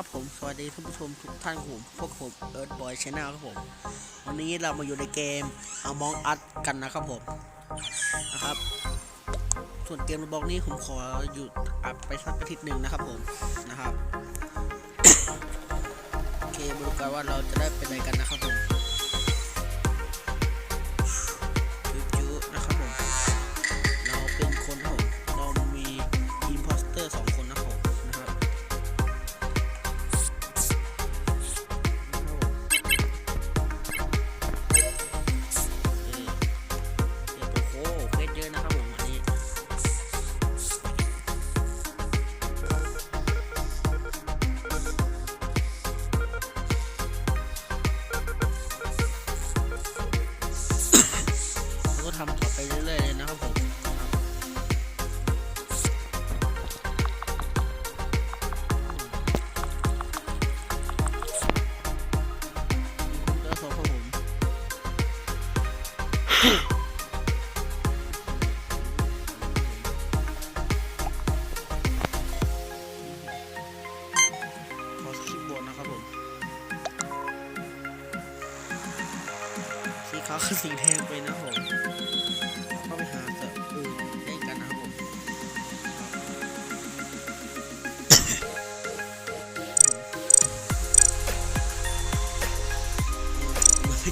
ับผม สวัสดีท่านผู้ชมทุกท่านผมพวกผม Earthboy Channel ครับผม วันนี้เรามาอยู่ในเกม Among Us กันนะครับผม นะครับ ส่วนเกมบล็อกนี้ผมขอหยุดอัดไปสักอาทิตย์หนึ่งนะครับผม นะครับ โอเคมาดูกันว่าเราจะได้เป็นอะไรกันนะครับผม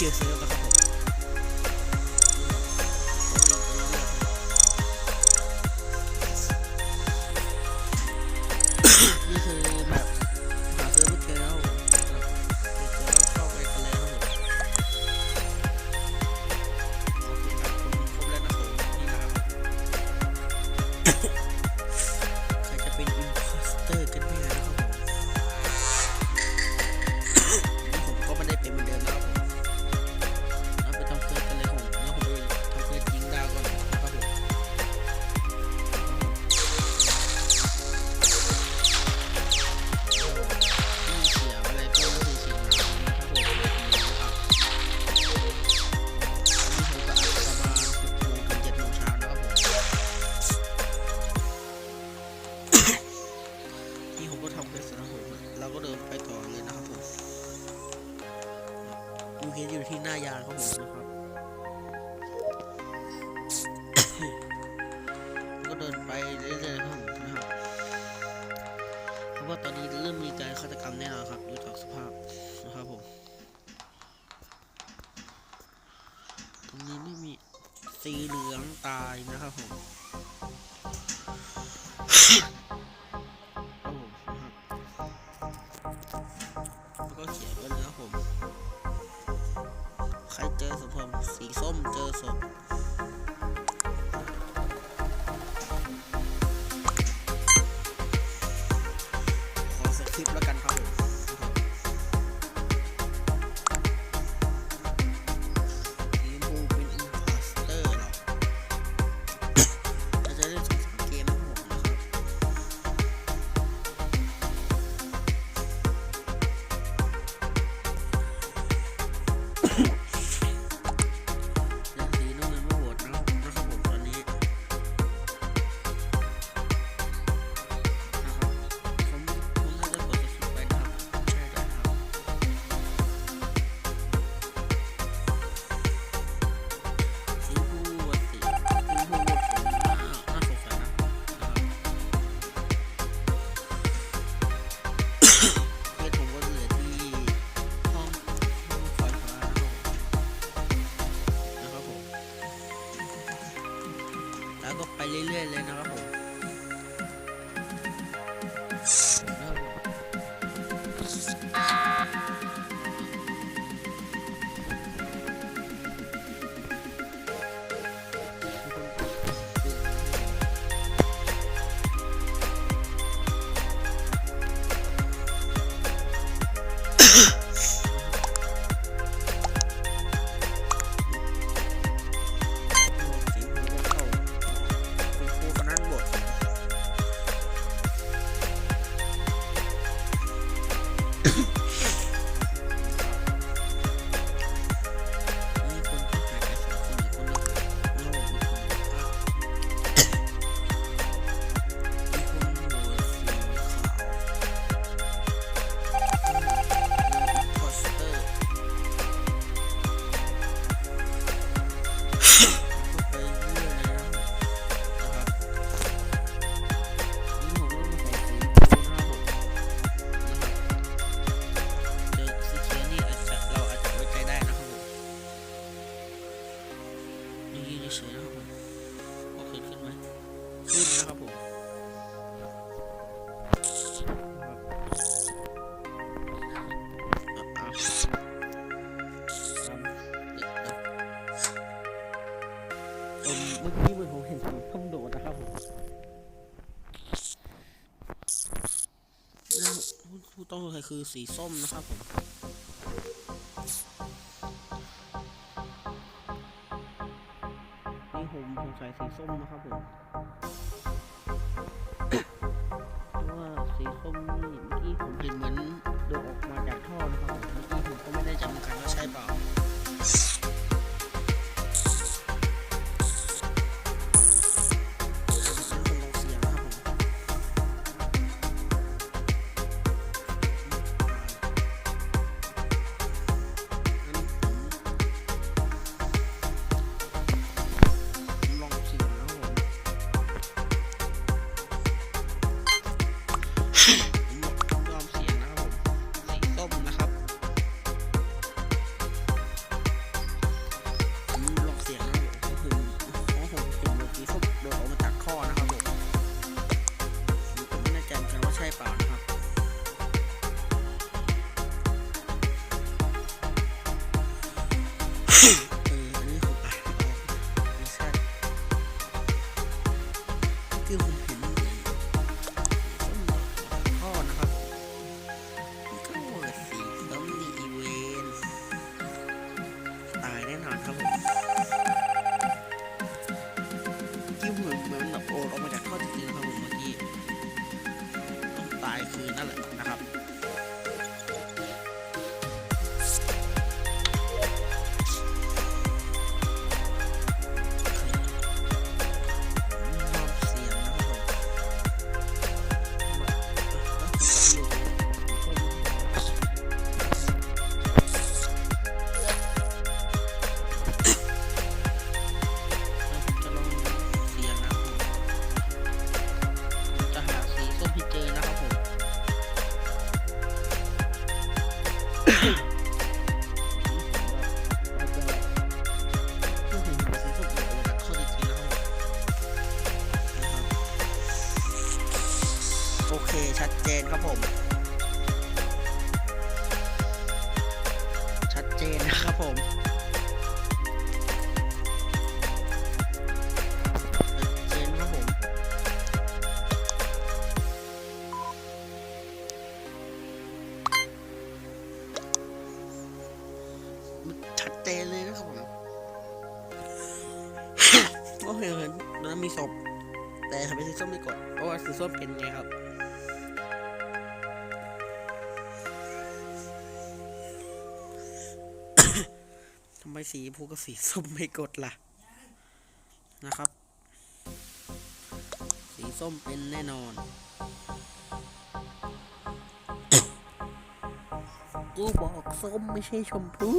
Cheers. ยูเคสอยู่ที่หน้ายางของผมนะครับ ก็เดินไปเรื่อยๆครับผมนะครับ เพราะว่าตอนนี้เริ่มมีการฆาตกรรมแน่นอนครับดูจากสภาพนะครับผม ตรงนี้ไม่มีสีเหลืองตายนะครับผม ก็ไปเรื่อยๆเลยนะครับผม ต้องสงสัยคือสีส้มนะครับผมนี่ผมสงสัยสีส้มนะครับผม Hmm. จนครับผม ชัดเจนนะครับผมชัดเจนเลยนะครับผมก็เห็นแล้วมีศพแต่ทำไมสีส้มไม่กดเพราะว่าสีส้มเป็นไงครับ มสีพูก็สีส้มไม่กดล่ะ นะครับ สีส้มเป็นแน่นอนกูบอกส้มไม่ใช่ชมพู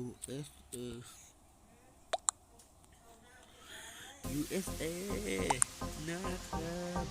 อ USA USA นะครับ